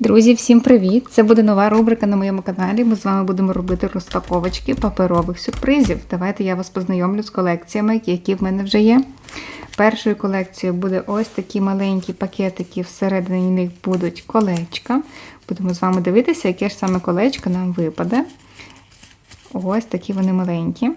Друзі, всім привіт! Це буде нова рубрика на моєму каналі. Ми з вами будемо робити розпаковочки паперових сюрпризів. Давайте я вас познайомлю з колекціями, які в мене вже є. Першою колекцією буде ось такі маленькі пакетики, всередині них будуть колечка. Будемо з вами дивитися, яке ж саме колечко нам випаде. Ось такі вони маленькі.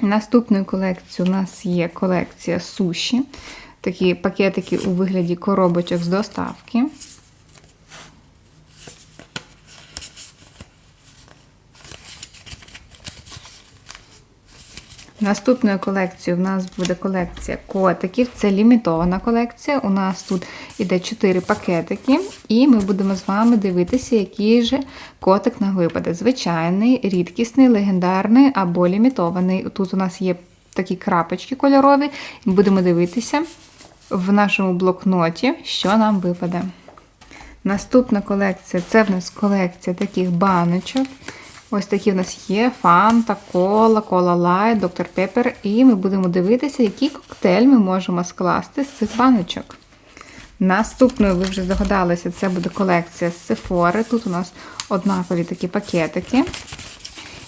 Наступною колекцією у нас є колекція суші. Такі пакетики у вигляді коробочок з доставки. Наступною колекцією в нас буде колекція котиків. Це лімітована колекція. У нас тут іде 4 пакетики, і ми будемо з вами дивитися, який же котик нам випаде. Звичайний, рідкісний, легендарний або лімітований. Тут у нас є такі крапочки кольорові. Будемо дивитися в нашому блокноті, що нам випаде. Наступна колекція це в нас колекція таких баночок. Ось такі в нас є фанта, кола, кола лайт, доктор Пеппер. І ми будемо дивитися, який коктейль ми можемо скласти з цих баночок. Наступною, ви вже здогадалися, це буде колекція з Sephora. Тут у нас однакові такі пакетики.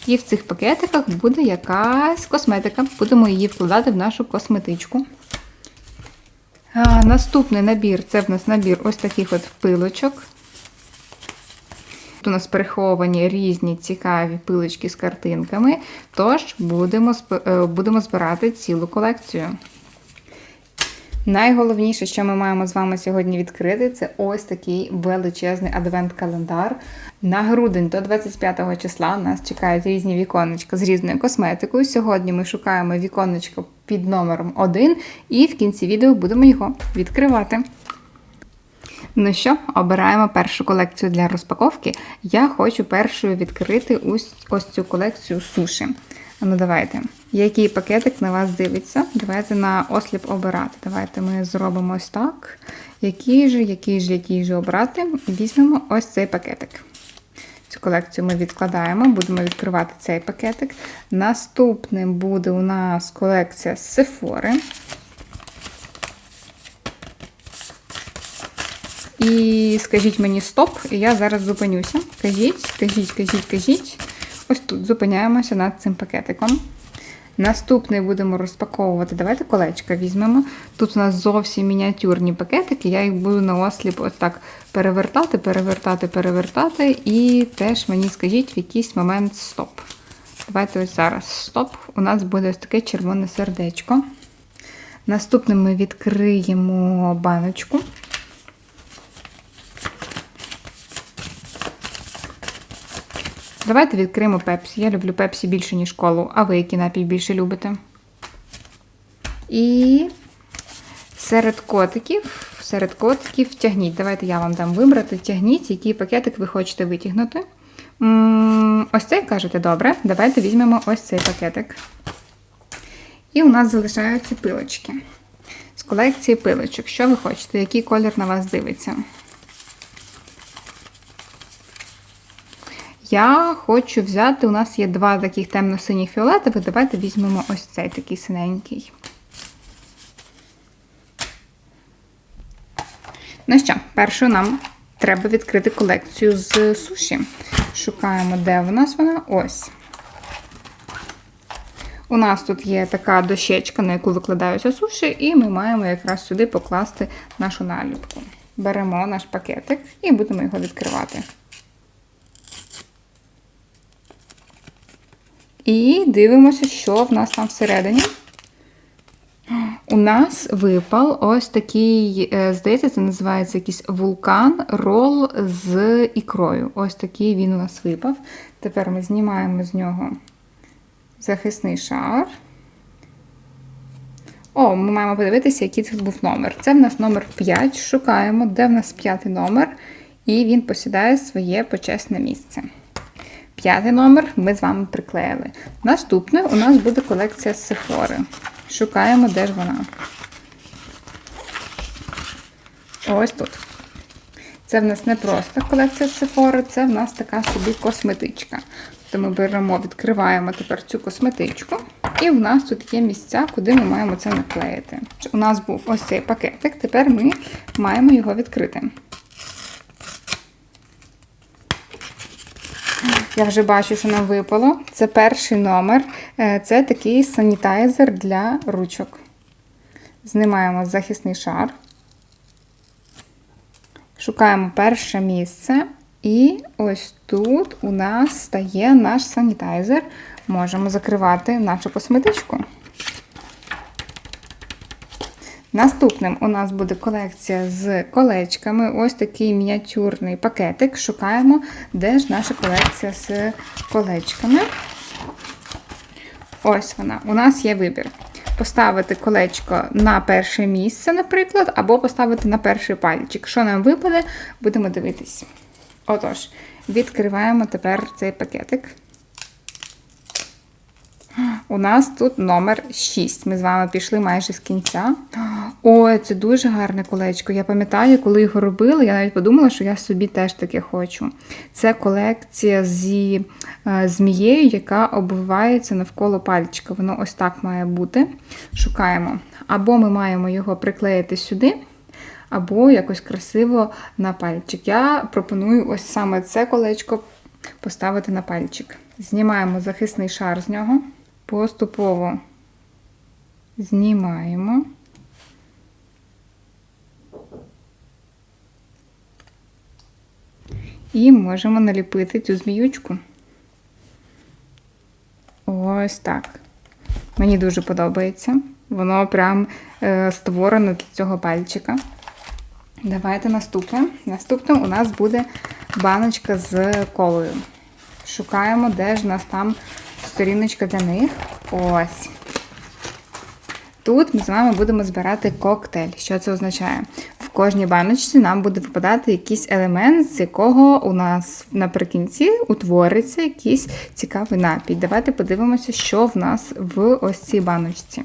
І в цих пакетиках буде якась косметика. Будемо її вкладати в нашу косметичку. А, Наступний набір це в нас набір ось таких от пилочок. Тут у нас переховані різні цікаві пилочки з картинками. Тож будемо, е, будемо збирати цілу колекцію. Найголовніше, що ми маємо з вами сьогодні відкрити, це ось такий величезний адвент-календар. На грудень до 25 числа нас чекають різні віконечка з різною косметикою. Сьогодні ми шукаємо віконечко під номером 1 і в кінці відео будемо його відкривати. Ну що, обираємо першу колекцію для розпаковки. Я хочу першою відкрити ось, ось цю колекцію суші. Ну, давайте. Який пакетик на вас дивиться? Давайте на осліп обирати. Давайте ми зробимо ось так. Який же, який же, який же обрати? Візьмемо ось цей пакетик. Цю колекцію ми відкладаємо, будемо відкривати цей пакетик. Наступним буде у нас колекція з Sephora. І скажіть мені стоп, і я зараз зупинюся. Кажіть, кажіть, кажіть, кажіть. Ось тут зупиняємося над цим пакетиком. Наступний будемо розпаковувати. Давайте колечка візьмемо. Тут у нас зовсім мініатюрні пакетики. Я їх буду на осліп ось так перевертати, перевертати, перевертати. І теж мені скажіть в якийсь момент стоп. Давайте ось зараз стоп. У нас буде ось таке червоне сердечко. Наступним ми відкриємо баночку. Давайте відкриємо пепсі. Я люблю пепсі більше, ніж колу. А ви який напій більше любите? І серед котиків, серед котиків тягніть. Давайте я вам дам вибрати. Тягніть, який пакетик ви хочете витягнути. Ось цей кажете, добре. Давайте візьмемо ось цей пакетик. І у нас залишаються пилочки. З колекції пилочок. Що ви хочете? Який колір на вас дивиться? Я хочу взяти, у нас є два таких темно-синіх фіолетових. Давайте візьмемо ось цей такий синенький. Ну що, першу нам треба відкрити колекцію з суші. Шукаємо, де в нас вона? Ось. У нас тут є така дощечка, на яку викладаються суші, і ми маємо якраз сюди покласти нашу наліпку. Беремо наш пакетик і будемо його відкривати. І дивимося, що в нас там всередині. У нас випав ось такий, е, здається, це називається якийсь вулкан рол з ікрою. Ось такий він у нас випав. Тепер ми знімаємо з нього захисний шар. О, ми маємо подивитися, який це був номер. Це в нас номер 5. Шукаємо, де в нас п'ятий номер, і він посідає своє почесне місце. П'ятий номер ми з вами приклеїли. Наступною у нас буде колекція з Sephora. Шукаємо, де ж вона. Ось тут. Це в нас не просто колекція з Sephora, це в нас така собі косметичка. То ми беремо, відкриваємо тепер цю косметичку, і в нас тут є місця, куди ми маємо це наклеїти. У нас був ось цей пакетик, тепер ми маємо його відкрити. Я вже бачу, що нам випало. Це перший номер. Е, Це такий санітайзер для ручок. Знімаємо захисний шар. Шукаємо перше місце. І ось тут у нас стає наш санітайзер. Можемо закривати нашу косметичку. Наступним у нас буде колекція з колечками. Ось такий мініатюрний пакетик. Шукаємо, де ж наша колекція з колечками. Ось вона. У нас є вибір. Поставити колечко на перше місце, наприклад, або поставити на перший пальчик. Що нам випаде, будемо дивитись. Отож, відкриваємо тепер цей пакетик. У нас тут номер 6. Ми з вами пішли майже з кінця. Ой, це дуже гарне колечко. Я пам'ятаю, коли його робили, я навіть подумала, що я собі теж таке хочу. Це колекція зі е, змією, яка обвивається навколо пальчика. Воно ось так має бути. Шукаємо. Або ми маємо його приклеїти сюди, або якось красиво на пальчик. Я пропоную ось саме це колечко поставити на пальчик. Знімаємо захисний шар з нього. Поступово знімаємо. І можемо наліпити цю зміючку. Ось так. Мені дуже подобається. Воно прям е, створено для цього пальчика. Давайте наступне. Наступним у нас буде баночка з колою. Шукаємо, де ж у нас там сторіночка для них. Ось. Тут ми з вами будемо збирати коктейль. Що це означає? В кожній баночці нам буде випадати якийсь елемент, з якого у нас наприкінці утвориться якийсь цікавий напій. Давайте подивимося, що в нас в ось цій баночці.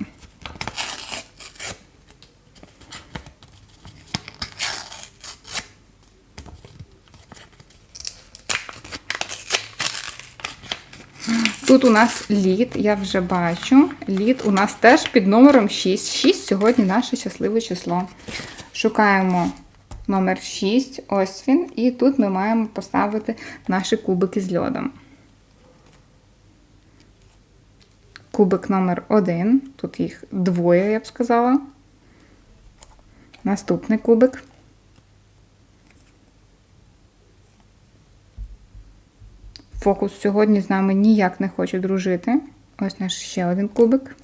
Тут у нас лід, я вже бачу. Лід у нас теж під номером 6. 6 сьогодні наше щасливе число. Шукаємо номер 6, ось він. І тут ми маємо поставити наші кубики з льодом. Кубик номер 1. Тут їх двоє, я б сказала. Наступний кубик. Фокус сьогодні з нами ніяк не хоче дружити. Ось наш ще один кубик.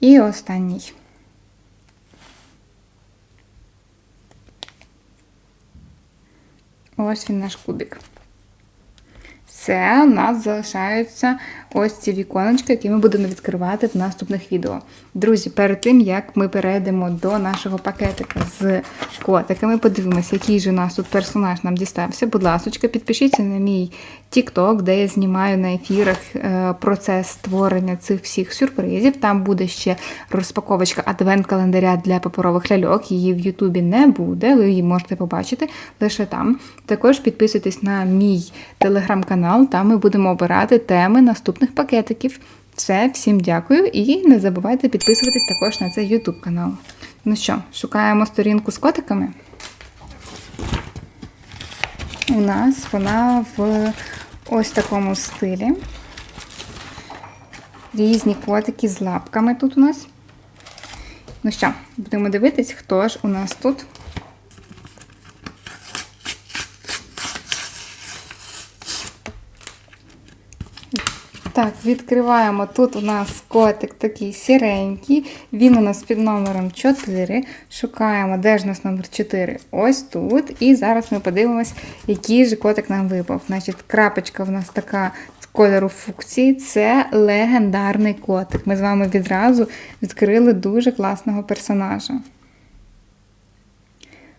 І останній. Ось він наш кубик. Все, у нас залишаються ось ці віконечки, які ми будемо відкривати в наступних відео. Друзі, перед тим, як ми перейдемо до нашого пакетика з котиками, подивимося, який же у нас тут персонаж нам дістався. Будь ласка, підпишіться на мій TikTok, де я знімаю на ефірах е, процес створення цих всіх сюрпризів. Там буде ще розпаковочка адвент-календаря для паперових ляльок. Її в Ютубі не буде, ви її можете побачити лише там. Також підписуйтесь на мій телеграм-канал, там ми будемо обирати теми наступних пакетиків. Все, всім дякую і не забувайте підписуватись також на цей YouTube канал. Ну що, шукаємо сторінку з котиками. У нас вона в ось такому стилі. Різні котики з лапками тут у нас. Ну що, будемо дивитись, хто ж у нас тут. Так, відкриваємо. Тут у нас котик такий сіренький. Він у нас під номером 4. Шукаємо, де ж у нас номер 4? Ось тут. І зараз ми подивимось, який же котик нам випав. Значить, крапочка в нас така з кольору фукції. Це легендарний котик. Ми з вами відразу відкрили дуже класного персонажа.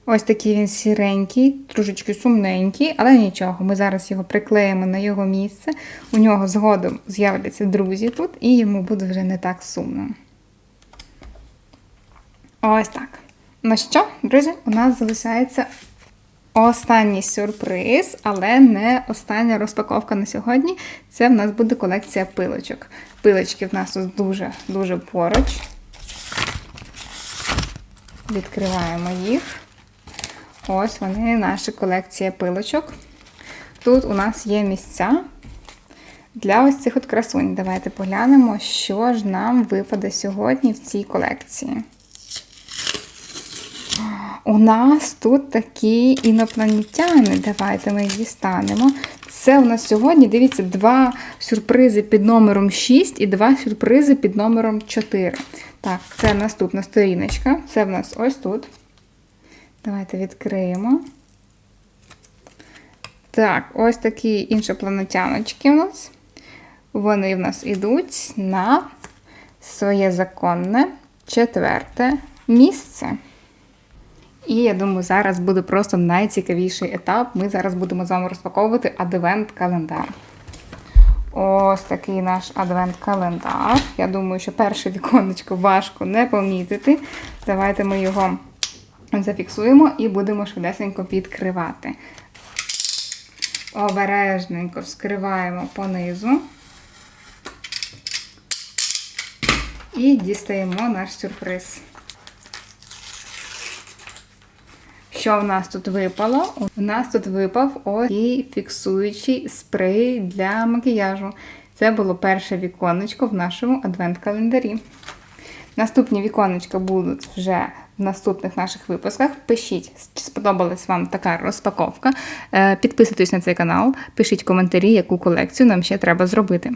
Ось такий він сіренький, трошечки сумненький, але нічого. Ми зараз його приклеїмо на його місце. У нього згодом з'являться друзі тут, і йому буде вже не так сумно. Ось так. Ну що, друзі, у нас залишається останній сюрприз, але не остання розпаковка на сьогодні. Це в нас буде колекція пилочок. Пилочки в нас тут дуже-дуже поруч. Відкриваємо їх. Ось вони, наша колекція пилочок. тут у нас є місця для ось цих от красунь. Давайте поглянемо, що ж нам випаде сьогодні в цій колекції. У нас тут такі інопланетяни. Давайте ми їх дістанемо. Це у нас сьогодні, дивіться, два сюрпризи під номером 6 і два сюрпризи під номером 4. Так, це наступна сторіночка. Це в нас ось тут. Давайте відкриємо. Так, ось такі іншопланетяночки у нас. Вони в нас ідуть на своє законне четверте місце. І я думаю, зараз буде просто найцікавіший етап. Ми зараз будемо з вами розпаковувати адвент-календар. Ось такий наш адвент-календар. Я думаю, що перше віконечко важко не помітити. Давайте ми його зафіксуємо і будемо швидесенько відкривати. Обережненько вскриваємо понизу. І дістаємо наш сюрприз. Що в нас тут випало? У нас тут випав ось такий фіксуючий спрей для макіяжу. Це було перше віконечко в нашому адвент-календарі. Наступні віконечка будуть вже наступних наших випусках. Пишіть, чи сподобалась вам така розпаковка. Е, Підписуйтесь на цей канал, пишіть коментарі, яку колекцію нам ще треба зробити.